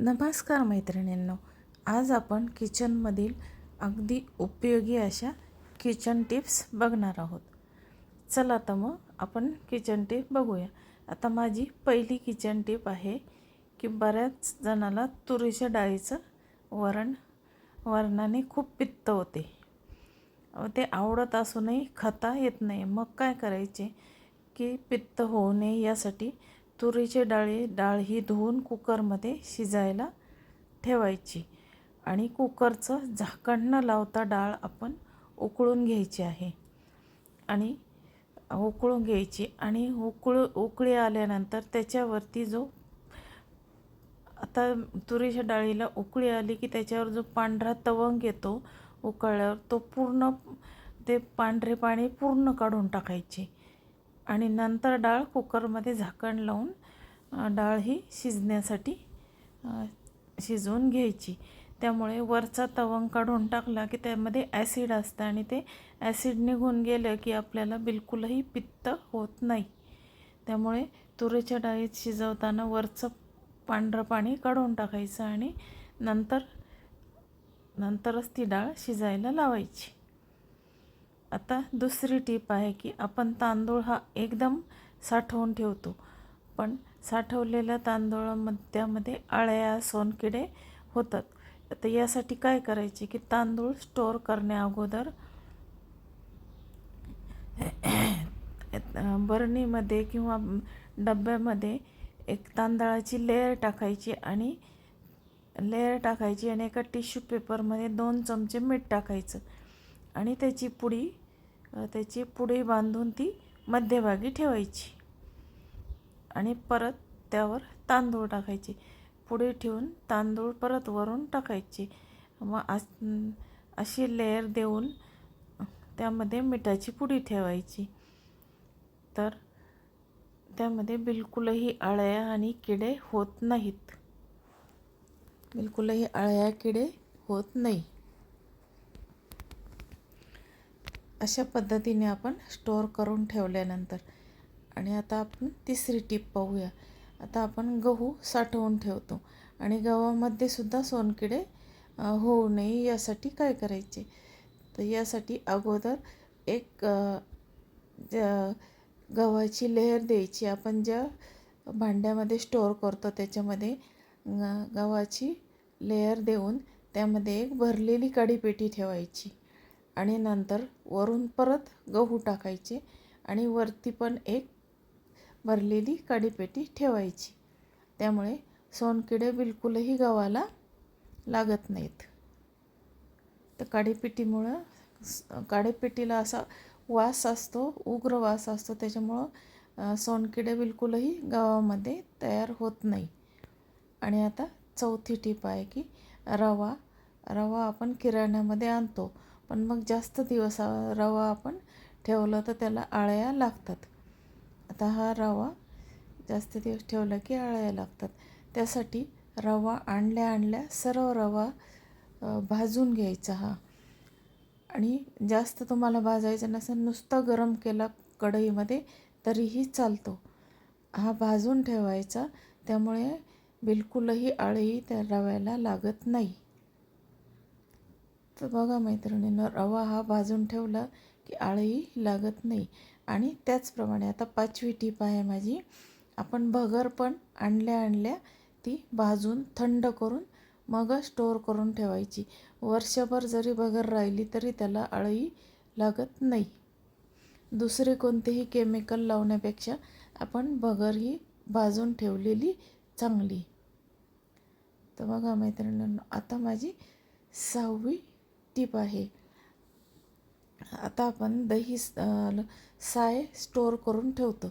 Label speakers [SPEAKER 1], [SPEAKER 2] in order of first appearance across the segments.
[SPEAKER 1] नमस्कार मैत्रिणींनो आज आपण किचनमधील अगदी उपयोगी अशा किचन टिप्स बघणार आहोत. चला तर मग आपण किचन टिप बघूया. आता माझी पहिली किचन टिप आहे की बऱ्याच जणाला तुरीच्या डाळीचं वरण वरणाने खूप पित्त होते. ते आवडत असूनही खाता येत नाही. मग काय करायचे की पित्त होऊ नये यासाठी तुरीची डाळी डाळ ही धुवून कुकरमध्ये शिजायला ठेवायची आणि कुकरचं झाकण न लावता डाळ आपण उकळून घ्यायची आहे. आणि उकळून घ्यायची आणि उकळू उकळी आल्यानंतर त्याच्यावरती जो आता तुरीच्या डाळीला उकळी आली की त्याच्यावर जो पांढरा तवंग येतो उकळल्यावर तो पूर्ण ते पांढरे पाणी पूर्ण काढून टाकायचे. आणि नंतर डाळ कुकरमध्ये झाकण लावून डाळ ही शिजण्यासाठी शिजवून घ्यायची. त्यामुळे वरचा तवंग काढून टाकला की त्यामध्ये ॲसिड असतं आणि ते ॲसिड निघून गेलं की आपल्याला बिलकुलही पित्त होत नाही. त्यामुळे तुरीच्या डाळीत शिजवताना वरचं पांढरं पाणी काढून टाकायचं आणि नंतर नंतरच ती डाळ शिजायला लावायची. आता दुसरी टीप आहे की आपण तांदूळ हा एकदम साठवून ठेवतो. पण साठवलेल्या तांदूळामध्ये त्यामध्ये अळ्या सोनकिडे होतात. आता यासाठी काय करायचे की तांदूळ स्टोअर करण्या अगोदर बरणीमध्ये किंवा डब्यामध्ये एक तांदळाची लेअर टाकायची आणि लेअर टाकायची आणि एका टिश्यू पेपरमध्ये दोन चमचे मीठ टाकायचं. आणि त्याची पुडी त्याची पुडी बांधून ती मध्यभागी ठेवायची. आणि परत त्यावर तांदूळ टाकायचे. पुढे ठेवून तांदूळ परत वरून टाकायचे. मग अस- अशी लेअर देऊन त्यामध्ये मिठाची पुडी ठेवायची. तर त्यामध्ये बिलकुलही अळ्या आणि किडे होत नाहीत. बिलकुलही अळ्या किडे होत नाही. अशा पद्धतीने आपण स्टोअर करून ठेवल्यानंतर आणि आता आपण तिसरी टीप पाहूया. आता आपण गहू साठवून ठेवतो आणि गव्हामध्ये सुद्धा सोनकिडे होऊ नये यासाठी काय करायचे? तर यासाठी अगोदर एक ज्या गव्हाची लेअर द्यायची. आपण ज्या भांड्यामध्ये स्टोअर करतो त्याच्यामध्ये ग- गव्हाची लेअर देऊन त्यामध्ये एक भरलेली काडीपेटी ठेवायची. आणि नंतर वरून परत गहू टाकायचे आणि वरती पण एक भरलेली काडीपेटी ठेवायची. त्यामुळे सोनकिडे बिलकुलही गव्हाला लागत नाहीत. तर काडीपेटीमुळं काडीपिटीला काडीपेटीला असा वास असतो उग्र वास असतो त्याच्यामुळं सोनकिडे बिलकुलही गव्हामध्ये तयार होत नाही. आणि आता चौथी टीप आहे की रवा रवा आपण किराण्यामध्ये आणतो. पण मग जास्त दिवस रवा आपण ठेवलं तर त्याला आळ्या लागतात. आता हा रवा जास्त दिवस ठेवला की आळ्या लागतात. त्यासाठी रवा आणल्या आणल्या सर्व रवा भाजून घ्यायचा हा. आणि जास्त तुम्हाला भाजायचं नसेल नुसता गरम केला कढईमध्ये तरीही चालतो. हा भाजून ठेवायचा त्यामुळे बिलकुलही आळी त्या रव्याला लागत नाही. तर बघा मैत्रिणीनं रवा हा भाजून ठेवला की आळी लागत नाही. आणि त्याचप्रमाणे आता पाचवी टीप आहे माझी. आपण भगर पण आणल्या आणल्या ती भाजून थंड करून मग स्टोअर करून ठेवायची. वर्षभर जरी भगर राहिली तरी त्याला आळी लागत नाही. दुसरे कोणतेही केमिकल लावण्यापेक्षा आपण भगर ही भाजून ठेवलेली चांगली. तर बघा मैत्रिणींनो आता माझी सहावी टीप आहे. आता आपण दही साय स्टोअर करून ठेवतो.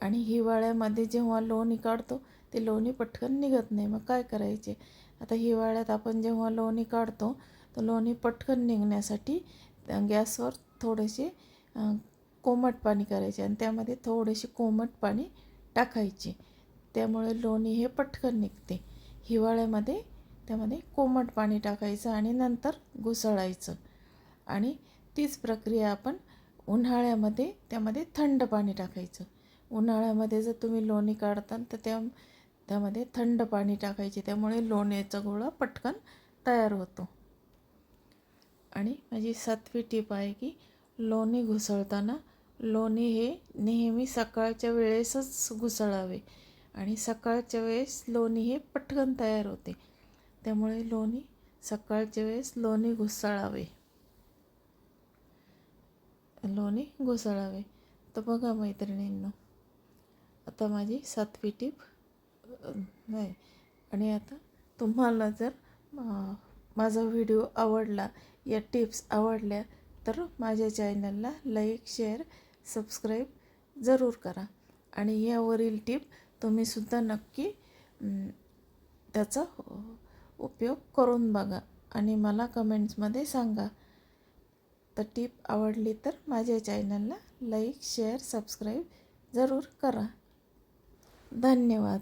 [SPEAKER 1] आणि हिवाळ्यामध्ये जेव्हा लोणी काढतो ते लोणी पटकन निघत नाही. मग काय करायचे? आता हिवाळ्यात आपण जेव्हा लोणी काढतो तर लोणी पटकन निघण्यासाठी गॅसवर थोडेसे कोमट पाणी करायचे आणि त्यामध्ये थोडेसे कोमट पाणी टाकायचे. त्यामुळे लोणी हे पटकन निघते. हिवाळ्यामध्ये त्यामध्ये कोमट पाणी टाकायचं आणि नंतर घुसळायचं. आणि तीच प्रक्रिया आपण उन्हाळ्यामध्ये त्यामध्ये थंड पाणी टाकायचं. उन्हाळ्यामध्ये जर तुम्ही लोणी काढताल तर त्या त्यामध्ये थंड पाणी टाकायचे. त्यामुळे लोण्याचा गोळा पटकन तयार होतो. आणि माझी सातवी टीप आहे की लोणी घुसळताना लोणी हे नेहमी सकाळच्या वेळेसच घुसळावे. आणि सकाळच्या वेळेस लोणी हे पटकन तयार होते. त्यामुळे लोणी सकाळच्या वेळेस लोणी घुसळावे. लोणी घुसळावे. तर बघा मैत्रिणींनो आता माझी सातवी टीप नाही आणि आता तुम्हाला जर माझा व्हिडिओ आवडला या टिप्स आवडल्या तर माझ्या चॅनलला लाईक शेअर सबस्क्राईब जरूर करा. आणि यावरील टीप तुम्हीसुद्धा नक्की त्याचा उपयोग करून बघा आणि मला कमेंट्समध्ये सांगा. तर टीप आवडली तर माझ्या चॅनलला लाईक शेअर सबस्क्राईब जरूर करा. धन्यवाद.